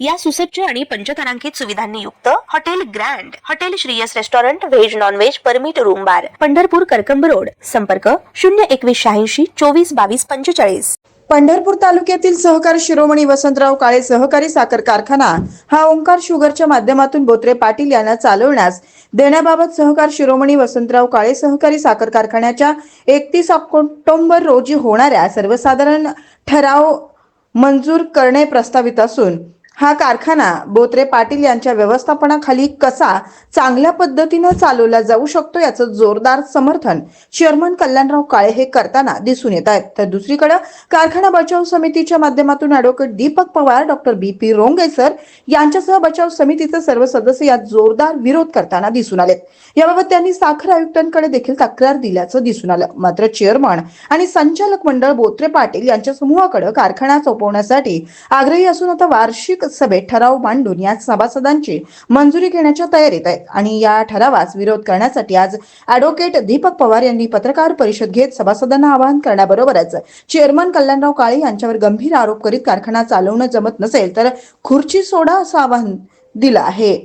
या सुसज्ज आणि पंचतारांकित सुविधांनी युक्त hotel grand hotel Shreeyas restaurant veg non veg permit room bar. Pandharpur Karkamb road. संपर्क शून्य एकवीस शहाऐंशी चोवीस बावीस पंचेचाळीस. पंढरपूर तालुक्यातील सहकार शिरोमणी वसंतराव काळे सहकारी साखर कारखाना हा ओंकार शुगरच्या माध्यमातून बोत्रे पाटील यांना चालवण्यास देण्याबाबत सहकार शिरोमणी वसंतराव काळे सहकारी साखर कारखान्याच्या एकतीस ऑक्टोंबर रोजी होणाऱ्या सर्वसाधारण ठराव मंजूर करणे प्रस्तावित असून हा कारखाना बोत्रे पाटील यांच्या व्यवस्थापनाखाली कसा चांगल्या पद्धतीनं चालवला जाऊ शकतो याचं जोरदार समर्थन चेअरमन कल्याणराव काळे हे करताना दिसून येत आहेत. तर दुसरीकडे कारखाना बचाव समितीच्या माध्यमातून advocate Deepak Pawar doctor B P Ronge sir यांच्यासह बचाव समितीचे सर्व सदस्य यात जोरदार विरोध करताना दिसून आलेत. याबाबत त्यांनी साखर आयुक्तांकडे देखील तक्रार दिल्याचं दिसून आलं. मात्र चेअरमन आणि संचालक मंडळ बोत्रे पाटील यांच्या समूहाकडे कारखाना सोपवण्यासाठी आग्रही असून आता वार्षिक सभेत ठराव मांडून या सभासदांची मंजुरी घेण्याच्या तयारीत आहेत. आणि या ठरावास विरोध करण्यासाठी आज ॲडव्होकेट दीपक पवार यांनी पत्रकार परिषद घेत सभासदांना आवाहन करण्याबरोबरच चेअरमन कल्याणराव काळे यांच्यावर गंभीर आरोप करीत कारखाना चालवणं जमत नसेल तर खुर्ची सोडा असं आवाहन दिलं आहे.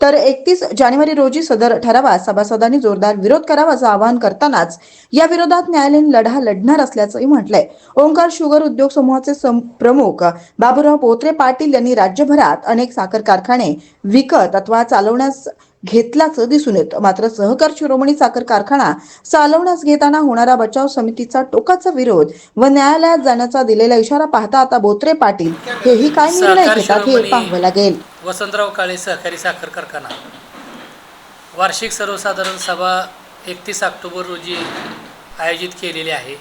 तर एकतीस जानेवारी रोजी सदर ठरावास सभासदांनी जोरदार विरोध करावा असं आवाहन करतानाच या विरोधात न्यायालयीन लढा लढणार असल्याचंही म्हटलंय. ओंकार शुगर उद्योग समूहाचे प्रमुख बाबूराव पोत्रे पाटील यांनी राज्यभरात अनेक साखर कारखाने विकत अथवा चालवण्यास घेतल्याचं दिसून येतं. मात्र सहकार शिरोमणी साखर कारखाना चालवण्यास घेताना होणारा बचाव समितीचा टोकाचा विरोध व न्यायालयात जाण्याचा दिलेला इशारा पाहता आता बोत्रे पाटील हेही काय निर्णय घेतात हे पाहावं लागेल. वसंतराव काळे सहकारी साखर कारखाना. वार्षिक सर्वसाधारण सभा एकतीस ऑक्टोबर रोजी आयोजित केलेली आहे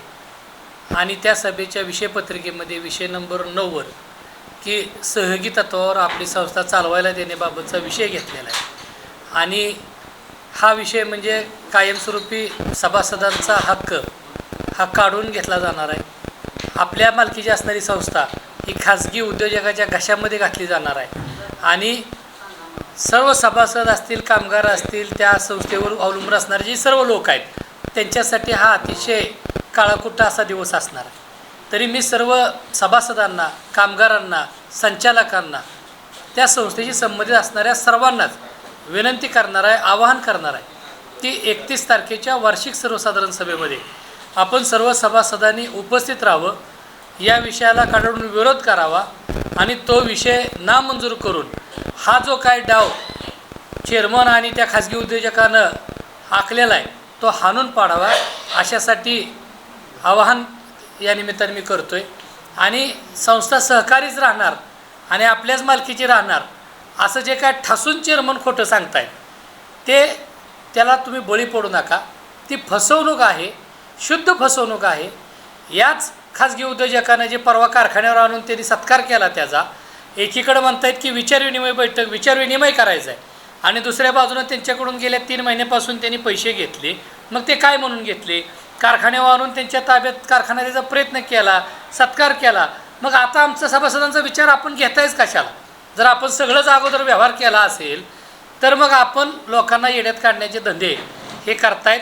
आणि त्या सभेच्या विषयपत्रिकेमध्ये विषय नंबर नऊवर की सहयोगी तत्वावर आपली संस्था चालवायला देण्याबाबतचा विषय घेतलेला आहे. आणि हा विषय म्हणजे कायमस्वरूपी सभासदांचा हक्क हा काढून घेतला जाणार आहे. आपल्या मालकीची असणारी संस्था ही खाजगी उद्योजकाच्या घशामध्ये घातली जाणार आहे. आणि सर्व सभासद असतील कामगार असतील त्या संस्थेवर अवलंबून असणारे जे सर्व लोक आहेत त्यांच्यासाठी हा अतिशय काळाकुट्टा असा दिवस असणार आहे. तरी मी सर्व सभासदांना कामगारांना संचालकांना त्या संस्थेशी संबंधित असणाऱ्या सर्वांनाच विनंती करणार आहे आवाहन करणार आहे ती एकतीस तारखेच्या वार्षिक सर्वसाधारण सभेमध्ये आपण सर्व सभासदांनी उपस्थित राहावं या विषयाला काढून विरोध करावा आणि तो विषय नामंजूर करून हा जो काय डाव चेअरमन आणि त्या खाजगी उद्योजकानं आखलेला आहे तो हाणून पाडावा अशासाठी आवाहन या निमित्ताने मी करतो आहे आणि संस्था सहकारीच राहणार आणि आपल्याच मालकीची राहणार असं जे काय ठासून चेअरमन खोटं सांगतायत ते त्याला तुम्ही बळी पडू नका. ती फसवणूक आहे शुद्ध फसवणूक आहे. याच खाजगी उद्योजकानं जे परवा कारखान्यावर आणून त्यांनी सत्कार केला त्याचा एकीकडं म्हणतायत की विचारविनिमय बैठक विचारविनिमय करायचा आहे. आणि दुसऱ्या बाजूनं त्यांच्याकडून गेल्या तीन महिन्यापासून त्यांनी पैसे घेतले. मग ते काय म्हणून घेतले? कारखान्यावर आणून त्यांच्या ताब्यात कारखाना त्याचा प्रयत्न केला सत्कार केला. मग आता आमचा सभासदांचा विचार आपण घेतायच कशाला? जर आपण सगळंच अगोदर व्यवहार केला असेल तर मग आपण लोकांना येड्यात काढण्याचे धंदे हे करतायत.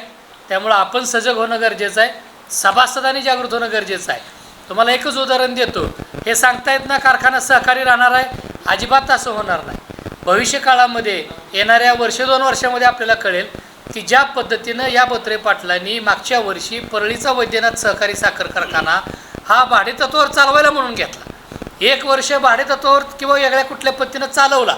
त्यामुळं आपण सजग होणं गरजेचं आहे. सभासदांनी जागृत होणं गरजेचं आहे. तुम्हाला एकच उदाहरण देतो. हे सांगता येत ना कारखाना सहकारी राहणार आहे. अजिबात असं होणार नाही. भविष्य काळामध्ये येणाऱ्या वर्ष दोन वर्षामध्ये आपल्याला कळेल की ज्या पद्धतीनं या बत्रे पाटलांनी मागच्या वर्षी परळीचा वैद्यनाथ सहकारी साखर कारखाना हा भाडेतत्वावर चालवायला म्हणून घेतला. एक वर्ष भाडेतत्वावर किंवा वेगळ्या कुठल्या पद्धतीनं चालवला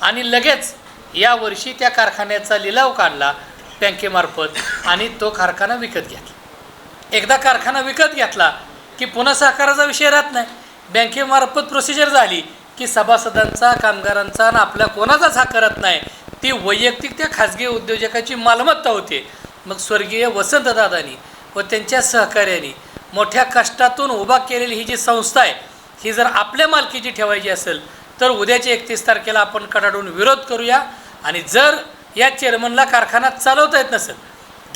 आणि लगेच या वर्षी त्या कारखान्याचा लिलाव काढला बँकेमार्फत आणि तो कारखाना विकत घेतला. एकदा कारखाना विकत घेतला की पुन्हा सहकाराचा विषय राहत नाही. बँकेमार्फत प्रोसिजर झाली की सभासदांचा कामगारांचा आणि आपल्या कोणाचाच हा करत नाही ती वैयक्तिक त्या खाजगी उद्योजकाची मालमत्ता होते. मग स्वर्गीय वसंतदादांनी व त्यांच्या सहकार्याने मोठ्या कष्टातून उभा केलेली ही जी संस्था आहे ही जर आपल्या मालकीची ठेवायची असेल तर उद्याच्या एकतीस तारखेला आपण कडाडून विरोध करूया. आणि जर या चेअरमनला कारखाना चालवता येत नसेल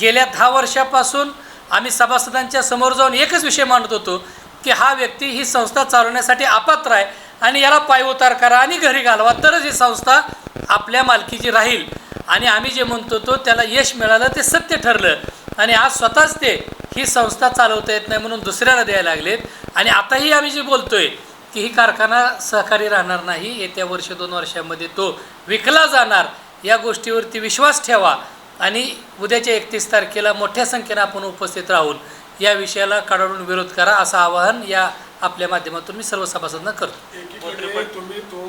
गेल्या दहा वर्षापासून आम्ही सभासदांच्या समोर जाऊन एकच विषय मांडत होतो की हा व्यक्ती ही संस्था चालवण्यासाठी अपात्र आहे आणि याला पायउतार करा आणि घरी घालवा तरच ही संस्था आपल्या मालकीची राहील. आणि आम्ही जे म्हणतो तो त्याला यश मिळालं ते सत्य ठरलं. आणि आज स्वतःच ते ही संस्था चालवता येत नाही म्हणून दुसऱ्याला द्यायला लागलेत. आणि आताही आम्ही जे बोलतोय की ही कारखाना सहकारी राहणार नाही येत्या वर्ष दोन वर्षामध्ये तो विकला जाणार या गोष्टीवरती विश्वास ठेवा. आणि उद्याच्या एकतीस तारखेला मोठ्या संख्येनं आपण उपस्थित राहून या विषयाला काढून विरोध करा असं आवाहन या आपल्या माध्यमातून मी सर्व सभासदांना करतो एकीकडे तुम्ही तो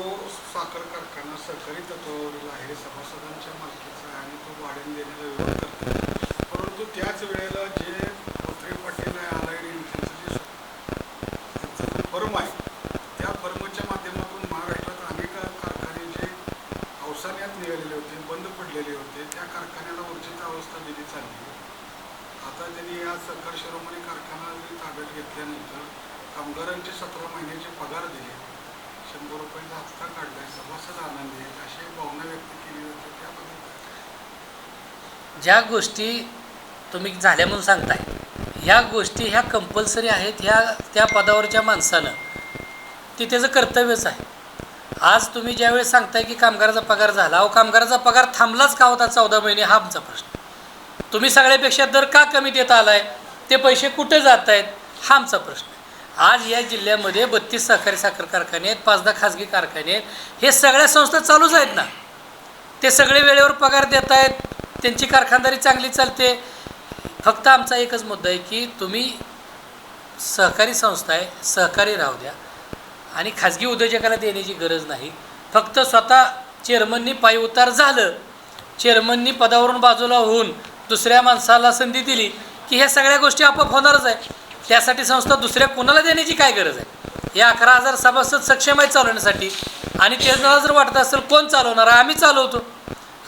साखर कारखाना सहकारी तत्वावरील आहे सभासदांच्या मालकीचा आहे आणि तो वाढवून देण्याला विरोध करतो परंतु त्याच वेळेला जे कोथरे पाटील आलायडी त्यांचं जे त्यांचा जो फर्म आहे त्या फर्मच्या माध्यमातून महाराष्ट्रात अनेक कारखाने जे अवसान्यात निघालेले होते बंद पडलेले होते त्या कारखान्याला ऊर्जित अवस्था दिली चालली. आता त्यांनी या सरकार शिरोमणी कारखाना ताब्यात घेतल्यानंतर कामगारांचे सतरा महिन्याचे पगार दिले शंभर रुपयाचा हप्ता काढलाय सभासद आनंदी आहेत अशी भावना व्यक्त केली जाते त्याबद्दल ज्या गोष्टी तुम्ही झाल्या म्हणून सांगताय ह्या गोष्टी ह्या कंपल्सरी आहेत ह्या त्या पदावरच्या माणसानं. ते त्याचं कर्तव्यच आहे. आज तुम्ही ज्यावेळेस सांगताय की कामगाराचा पगार झाला अहो कामगाराचा पगार थांबलाच का होता चौदा महिने? हा आमचा प्रश्न. तुम्ही सगळ्यापेक्षा दर का कमी देत आलाय? ते पैसे कुठे जात आहेत हा आमचा प्रश्न आज या जिल्ह्यामध्ये बत्तीस सहकारी साखर कारखाने आहेत पाच दहा खाजगी कारखाने आहेत. हे सगळ्या संस्था चालूच आहेत ना? ते सगळे वेळेवर पगार देत आहेत त्यांची कारखानदारी चांगली चालते. फक्त आमचा एकच मुद्दा आहे की तुम्ही सहकारी संस्था आहे सहकारी राहू द्या. आणि खाजगी उद्योजकाला देण्याची गरज नाही. फक्त स्वतः चेअरमननी पायी उतार झालं चेअरमननी पदावरून बाजूला होऊन दुसऱ्या माणसाला संधी दिली की ह्या सगळ्या गोष्टी आपोआप होणारच आहे. त्यासाठी संस्था दुसऱ्या कोणाला देण्याची काय गरज आहे? या अकरा हजार सभासद सक्षम आहे चालवण्यासाठी आणि त्यांना जर वाटत असेल कोण चालवणार आम्ही चालवतो.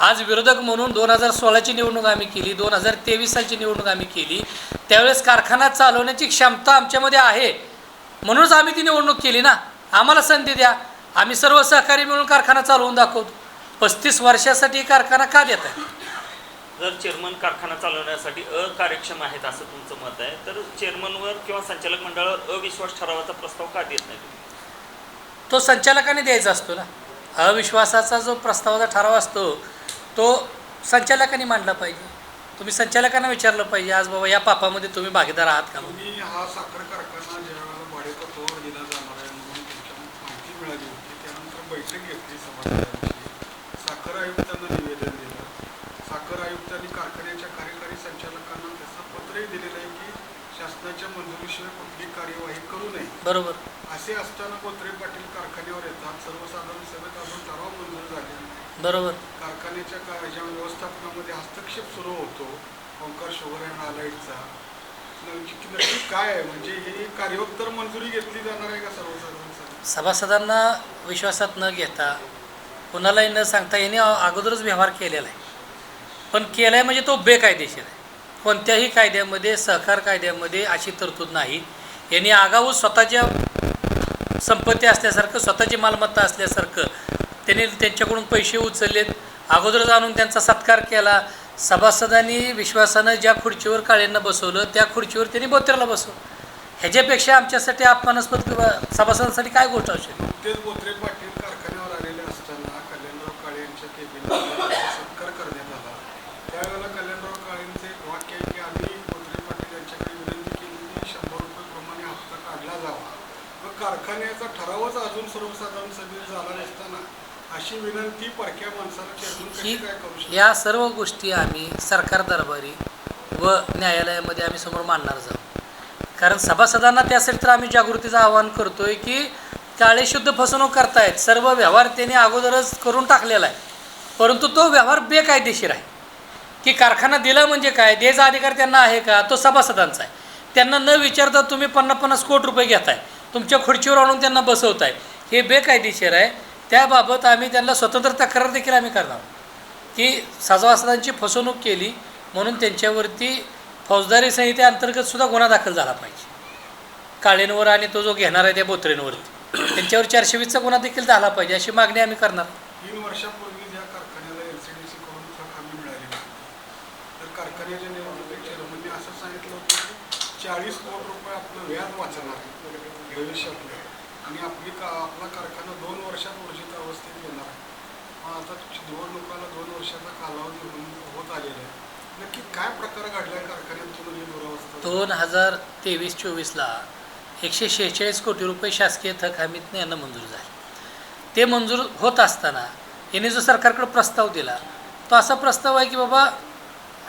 आज विरोधक म्हणून दोन हजार सोळाची निवडणूक आम्ही केली दोन हजार तेवीस सालची निवडणूक आम्ही केली. त्यावेळेस कारखाना चालवण्याची क्षमता आमच्यामध्ये आहे. म्हणूनच आम्ही ती निवडणूक केली ना. आम्हाला संधी द्या. आम्ही सर्व सहकारी मिळून कारखाना चालवून दाखवतो. पस्तीस वर्षासाठी कारखाना का देत आहे? जर चेअरमन कारखाना चालवण्यासाठी अकार्यक्षम आहेत असं तुमचं मत आहे तर चेअरमनवर किंवा संचालक मंडळावर अविश्वास ठरावाचा प्रस्ताव का देत नाही तुम्ही? तो संचालकाने द्यायचा असतो ना. अविश्वासाचा जो प्रस्तावाचा ठराव असतो तो संचालकाने मांडला पाहिजे. तुम्ही संचालकांना विचारलं पाहिजे आज बाबा या पापामध्ये तुम्ही भागीदार आहात का म्हणून. तुम्ही हा साखर कारखाना ज्या वेळेला भाडेतत्वावर दिला जाणार आहे म्हणून त्यांच्या माहिती मिळाली होती त्यानंतर बैठक घेतली सभासदांची साखर आयुक्तांना निवेदन दिलं. साखर आयुक्तांनी कारखान्याच्या कार्यकारी संचालकांना त्याचं पत्रही दिलेलं आहे की शासनाच्या मंजुरीशिवाय कुठली कार्यवाही करू नये. बरोबर. असे असताना कोत्रे पाटील कारखान्यावर येतात. सर्वसाधारण सभेत अजून ठराव मंजूर झाले. बरोबर. कारखान्याच्या ज्या व्यवस्थापनामध्ये हस्तक्षेप सुरू होतो. ओंकार शुगर अँड आलाईटचा नक्की काय आहे? म्हणजे ही कार्योत्तर मंजुरी घेतली जाणार आहे का सर्वसाधारण सभासदांना विश्वासात न घेता कुणालाही न सांगता याने अगोदरच व्यवहार केलेला आहे. पण केला आहे म्हणजे तो बेकायदेशीर आहे. कोणत्याही कायद्यामध्ये सहकार कायद्यामध्ये अशी तरतूद नाही. यांनी आगाऊ स्वतःच्या संपत्ती असल्यासारखं स्वतःची मालमत्ता असल्यासारखं त्यांनी त्यांच्याकडून पैसे उचललेत. अगोदरच आणून त्यांचा सत्कार केला. सभासदांनी विश्वासानं ज्या खुर्चीवर काळ्यांना बसवलं त्या खुर्चीवर त्यांनी बोत्र्याला बसवलं. ह्याच्यापेक्षा आमच्यासाठी अपमानास्पद किंवा सभासदांसाठी काय गोष्ट असेल? बोत्रे पाटील कारखान्यावर आलेले असताना कल्याणराव काळे यांच्या केबिनेट सत्कार करण्यात आला. त्यावेळेला कल्याणराव काळेंचं एक वाक्य आहे की आम्ही बोत्रे पाटील यांच्याकडे विनंती केली की शंभर रुपये प्रमाणे हप्ता काढला जावा. कारखान्याचा ठरावच अजून सर्वसाधारण सभेत झाला नसताना अशी विनंती परक्या माणसाला चेअरमन कशी ही काय करू शकतो? या सर्व गोष्टी आम्ही सरकार दरबारी व न्यायालयामध्ये आम्ही समोर मांडणार आहोत कारण सभासदांना त्यासाठी तर आम्ही जागृतीचं आवाहन करतोय की काळेशुद्ध फसवणूक करतायत सर्व व्यवहार त्यांनी अगोदरच करून टाकलेला आहे. परंतु तो व्यवहार बेकायदेशीर आहे. की कारखाना दिला म्हणजे काय द्यायचा अधिकार त्यांना आहे का तो सभासदांचा आहे. त्यांना न विचारता तुम्ही पन्नास पन्नास कोटी रुपये घेताय तुमच्या खुर्चीवर आणून त्यांना बसवताय हे बेकायदेशीर आहे. त्याबाबत आम्ही त्यांना स्वतंत्र तक्रार देखील आम्ही करणार की सभासदांची फसवणूक केली म्हणून त्यांच्यावरती फौजदारी संहितेअंतर्गत सुद्धा गुन्हा दाखल झाला पाहिजे. काळेंवर आणि तो जो घेणार आहे त्या बोत्रेंवरती. त्यांच्यावर चारशे वीसचा गुन्हा देखील झाला पाहिजे अशी मागणी आम्ही करणार. तीन वर्षापूर्वी ज्या कारखान्याला एल सी डी सी हमी मिळाली तर कारखान्याच्या निवडणुकीत चेअरमनने असं सांगितलं होतं की चाळीस कोटी रुपये आपलं व्याज वाचणार भविष्यातलं. आणि आपली का आपला कारखाना दोन वर्षात ऊर्जित अवस्थेत येणार आहे मग आता निवडणुकाला दोन वर्षाचा कालावधी होऊन होत आलेला आहे नक्की काय प्रकार घडलाय कारखान्यात दोन हजार तेवीस चोवीसला एकशे शेहेचाळीस कोटी रुपये शासकीय थक हमीतने यांना मंजूर झाले. ते मंजूर होत असताना यांनी जो सरकारकडे प्रस्ताव दिला तो असा प्रस्ताव आहे की बाबा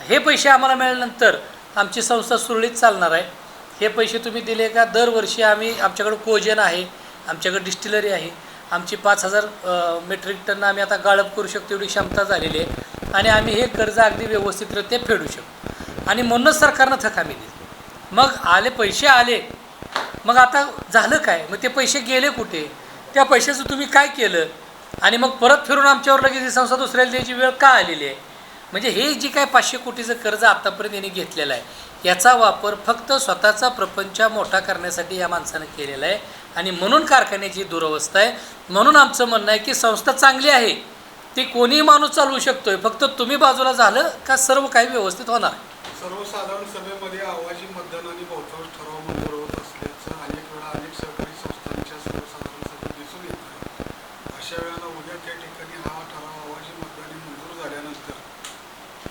हे पैसे आम्हाला मिळाल्यानंतर आमची संस्था सुरळीत चालणार आहे. हे पैसे तुम्ही दिले का? दरवर्षी आम्ही आमच्याकडं कोजन आहे आमच्याकडे डिस्टिलरी आहे. आमची पाच हजार मेट्रिक टन आम्ही आता गाळप करू शकतो एवढी क्षमता झालेली आहे. आणि आम्ही हे कर्ज अगदी व्यवस्थितरित्या फेडू शकतो. आणि म्हणूनच सरकारनं थकामी दिली. मग आले पैसे आले. मग आता झालं काय? मग ते पैसे गेले कुठे? त्या पैशाचं तुम्ही काय केलं? आणि मग परत फिरून आमच्यावर लगेच ही संस्था दुसऱ्याला द्यायची वेळ का आलेली आहे? म्हणजे हे जी काय पाचशे कोटीचं कर्ज आत्तापर्यंत यांनी घेतलेलं आहे याचा वापर फक्त स्वतःचा प्रपंच मोठा करण्यासाठी या माणसानं केलेला आहे. आणि म्हणून कारखान्याची दुरवस्था आहे. म्हणून आमचं म्हणणं आहे की संस्था चांगली आहे. ती कोणीही माणूस चालवू शकतोय. फक्त तुम्ही बाजूला झालं का सर्व काही व्यवस्थित होणार आहे. सर्वसाधारण सभेमध्ये आवाजी मतदानाने बहुतांश ठराव मंजूर होत असल्याचं अनेक वेळा अनेक सहकारी संस्थांच्या सर्वसाधारण सभेत दिसून येतं अशा वेळेला उद्या त्या ठिकाणी हा ठराव आवाजी मतदाने मंजूर झाल्यानंतर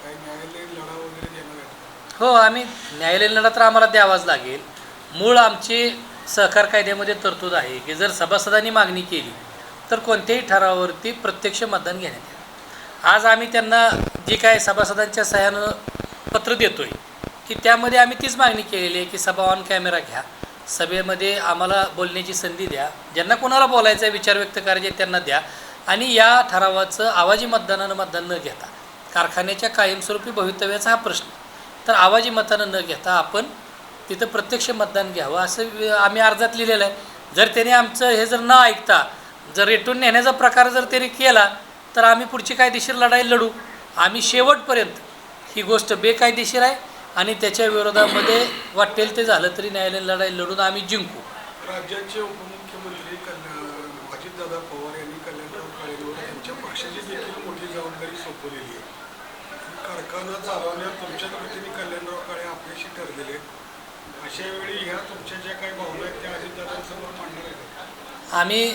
काही न्यायालयीन लढा वगैरे देणार? हो आम्ही न्यायालयीन लढा तर आम्हाला द्यावाच लागेल. मूळ आमची सहकार कायद्यामध्ये तरतूद आहे की जर सभासदांनी मागणी केली तर कोणत्याही ठरावावरती प्रत्यक्ष मतदान घेण्यात येईल. आज आम्ही त्यांना जे काय सभासदांच्या सहाय्यानं पत्र देतो आहे की त्यामध्ये आम्ही तीच मागणी केलेली आहे की सभा ऑन कॅमेरा घ्या सभेमध्ये आम्हाला बोलण्याची संधी द्या ज्यांना कोणाला बोलायचं आहे विचार व्यक्त करायचे त्यांना द्या. आणि या ठरावाचं आवाजी मतदानानं मतदान न घेता कारखान्याच्या कायमस्वरूपी भवितव्याचा हा प्रश्न. तर आवाजी मतानं न घेता आपण तिथं प्रत्यक्ष मतदान घ्यावं असं आम्ही अर्जात लिहिलेलं आहे. जर त्याने आमचं हे जर न ऐकता जर रेटून नेण्याचा प्रकार जर त्याने केला तर आम्ही पुढची कायदेशीर लढाई लढू. आम्ही शेवटपर्यंत ही गोष्ट बेकायदेशीर आहे आणि त्याच्या विरोधामध्ये वाटेल ते झालं तरी न्यायालयीन लढाई लढून आम्ही जिंकू. राज्याचे उपमुख्यमंत्री अजितदादा पवार यांनी कल्याणराव पक्षाची देखील मोठी जबाबदारी सोपवलेली आहे. कारखाना चालवण्यात तुमच्या वतीने कल्याणराव काळे आपल्याशी ठरलेले आहेत. वेळी ह्या तुमच्या ज्या काही भावना आहेत त्या अजितदादांसमोर मांडणार आहेत. आम्ही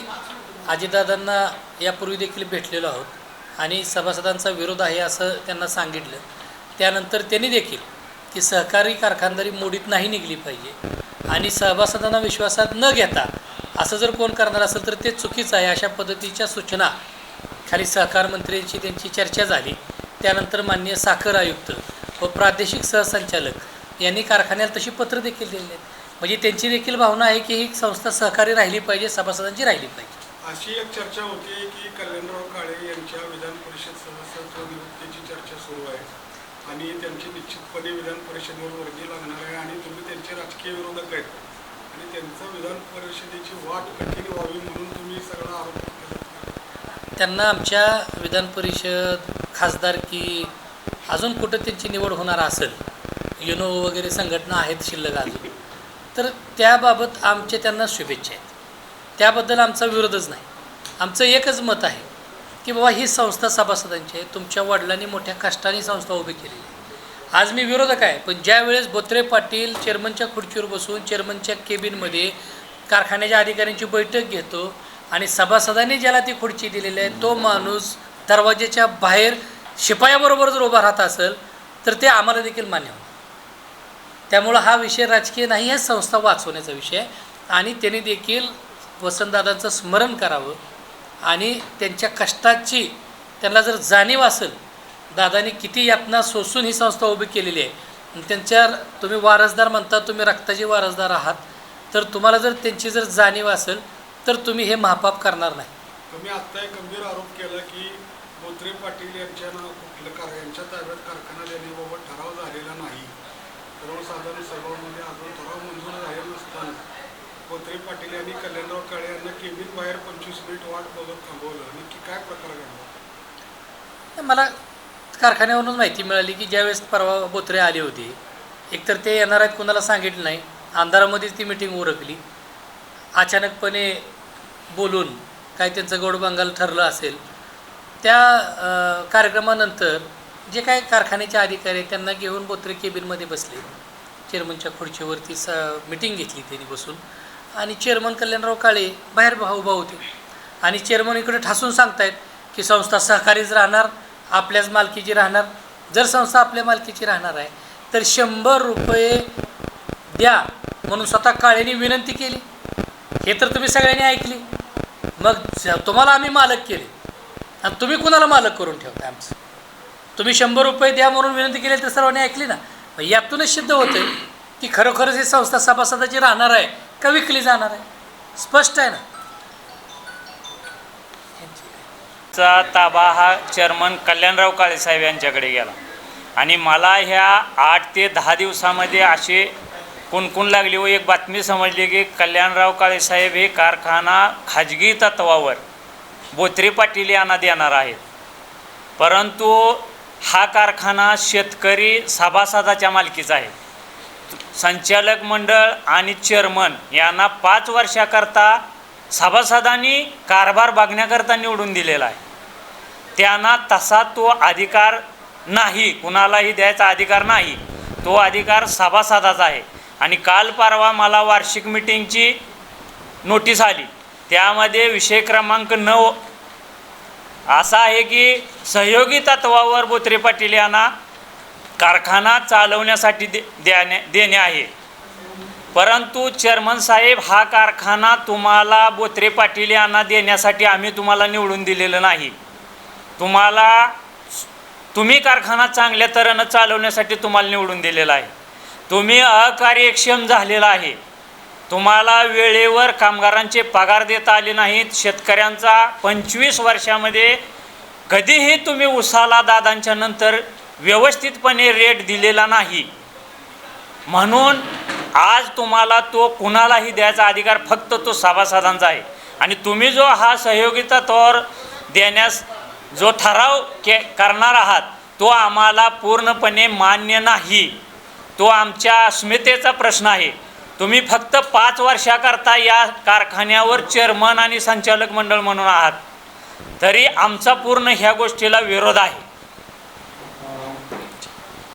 अजितदादांना यापूर्वी देखील भेटलेलो आहोत आणि सभासदांचा विरोध आहे असं त्यांना सांगितलं. त्यानंतर त्यांनी देखील की सहकारी कारखानदारी मोडीत नाही निघली पाहिजे आणि सभासदांना विश्वासात न घेता असं जर कोण करणार असेल तर ते चुकीचं आहे अशा पद्धतीच्या सूचना खाली सहकार मंत्र्यांची त्यांची चर्चा झाली. त्यानंतर माननीय साखर आयुक्त व प्रादेशिक सहसंचालक यांनी कारखान्याला तशी पत्र देखील दिलेली आहेत. म्हणजे त्यांची देखील भावना आहे की ही संस्था सहकारी राहिली पाहिजे सभासदांची राहिली पाहिजे. अशी एक चर्चा होती की कल्याणराव काळे यांच्या विधान परिषद सदस्यत्व नियुक्तीची चर्चा सुरू आहे. आणि त्यांची निश्चितपणे विधान परिषदेवर वर्गी लागणार आहे आणि तुम्ही त्यांचे राजकीय विरोधक आहेत. आणि त्यांचं विधान परिषदेची वाट कठीण व्हावी म्हणून तुम्ही सगळा आरोप त्यांना आमच्या विधान परिषद खासदारकी अजून कुठं त्यांची निवड होणार असेल युनो वगैरे संघटना आहेत शिल्लक अजून. तर त्याबाबत आमचे त्यांना शुभेच्छा आहेत. त्याबद्दल आमचा विरोधच नाही. आमचं एकच मत आहे की बाबा ही संस्था सभासदांची आहे. तुमच्या वडिलांनी मोठ्या कष्टाने संस्था उभी केलेली आहे. आज मी विरोधक आहे पण ज्यावेळेस बोत्रे पाटील चेअरमनच्या खुर्चीवर बसून चेअरमनच्या केबिनमध्ये कारखान्याच्या अधिकाऱ्यांची बैठक घेतो आणि सभासदांनी ज्याला ती खुर्ची दिलेली आहे तो माणूस दरवाजेच्या बाहेर शिपायाबरोबर जर उभा राहत असेल तर ते आम्हाला देखील मान्य होतं त्यामुळं हा विषय राजकीय नाही आहे संस्था वाचवण्याचा विषय आहे. आणि त्यांनी देखील वसंतदादांचं स्मरण करावं आणि त्यांच्या कष्टाची त्यांना जर जाणीव असेल दादांनी किती यातना सोसून ही संस्था उभी केलेली आहे. त्यांच्या तुम्ही वारसदार म्हणता तुम्ही रक्ताचे वारसदार आहात. तर तुम्हाला जर त्यांची जर जाणीव असेल तर तुम्ही हे महापाप करणार नाही. तुम्ही आत्ता एक गंभीर आरोप केला की मोत्रे पाटील यांच्या नाव कुठलं यांच्या ताब्यात कारखाना देण्याबाबत नाही सर्वसाधारण सभामध्ये अजून ठराव मंजूर झाले नसताना. बोत्रे पाटील यांनी कल्याणराव काळे यांना केबिन बाहेर पंचवीस मिनिट वाट बघत थांबवलं. नक्की काय प्रकार घडला? मला कारखान्यावरूनच माहिती मिळाली की ज्यावेळेस परवा बोत्रे आली होती एकतर ते येणार आहेत कोणाला सांगितलं नाही. अंधारामध्येच ती मिटिंग उरकली. अचानकपणे बोलून काय त्यांचं गोडबंगाल ठरलं असेल त्या कार्यक्रमानंतर जे काय कारखान्याचे अधिकारी त्यांना घेऊन बोत्रे केबिनमध्ये बसले. चेअरमनच्या खुर्चीवरती स मिटिंग घेतली त्यांनी बसून. आणि चेअरमन कल्याणराव काळे बाहेर भाऊ उभा होते. आणि चेअरमन इकडे ठासून सांगतायत की संस्था सहकारीच राहणार आपल्याच मालकीची राहणार. जर संस्था आपल्या मालकीची राहणार आहे तर शंभर रुपये द्या म्हणून स्वतः काळेने विनंती केली. हे तर तुम्ही सगळ्यांनी ऐकली. मग तुम्हाला आम्ही मालक केले. आणि तुम्ही कुणाला मालक करून ठेवता आमचं? तुम्ही शंभर रुपये द्या म्हणून विनंती केली तर सर्वांनी ऐकली ना? यातूनच सिद्ध होतं की खरोखरच ही संस्था सभासदाची राहणार आहे का विकली जाणार आहे? स्पष्ट आहे ना? चा ताबा हा चेअरमन कल्याणराव काळेसाहेब यांच्याकडे गेला. आणि मला ह्या आठ ते दहा दिवसामध्ये असे कुणकुण लागली व एक बातमी समजली की कल्याणराव काळेसाहेब हे कारखाना खाजगी तत्वावर बोत्रे पाटील यांना देणार आहेत. परंतु हा कारखाना शेतकरी सभासदाच्या मालकीचा आहे. संचालक मंडळ आणि चेअरमन यांना पाच वर्षाकरता सभासदांनी कारभार बघण्याकरता निवडून दिलेला आहे. त्यांना तसा तो अधिकार नाही कुणालाही द्यायचा अधिकार नाही. तो अधिकार सभासदाचा आहे. आणि काल परवा मला वार्षिक मिटिंगची नोटीस आली. त्यामध्ये विषय क्रमांक नऊ असा आहे की सहयोगी तत्वावर बोत्रे पाटील यांना कारखाना चालवण्यासाठी दे द्याने देणे आहे. परंतु चेअरमन साहेब हा कारखाना तुम्हाला बोत्रे पाटील यांना देण्यासाठी आम्ही तुम्हाला निवडून दिलेलं नाही. तुम्हाला तुम्ही कारखाना चांगल्या तऱ्हेनं चालवण्यासाठी तुम्हाला निवडून दिलेला आहे. तुम्ही अकार्यक्षम झालेला आहे. तुम्हाला वेळेवर कामगारांचे पगार देता आले नाहीत. शेतकऱ्यांचा पंचवीस वर्षामध्ये कधीही तुम्ही उसाला दादांच्या नंतर व्यवस्थितपणे रेट दिलेला नाही. म्हणून आज तुम्हाला तो कुणालाही द्यायचा अधिकार फक्त तो सभासदांचा आहे. आणि तुम्ही जो हा सहयोगीचा तोर देण्यास जो ठराव के करणार आहात तो आम्हाला पूर्णपणे मान्य नाही. तो आमच्या अस्मितेचा प्रश्न आहे. तुम्ही फक्त पाच वर्षाकरता या कारखान्यावर चेअरमन आणि संचालक मंडळ म्हणून आहात. तरी आमचा पूर्ण ह्या गोष्टीला विरोध आहे.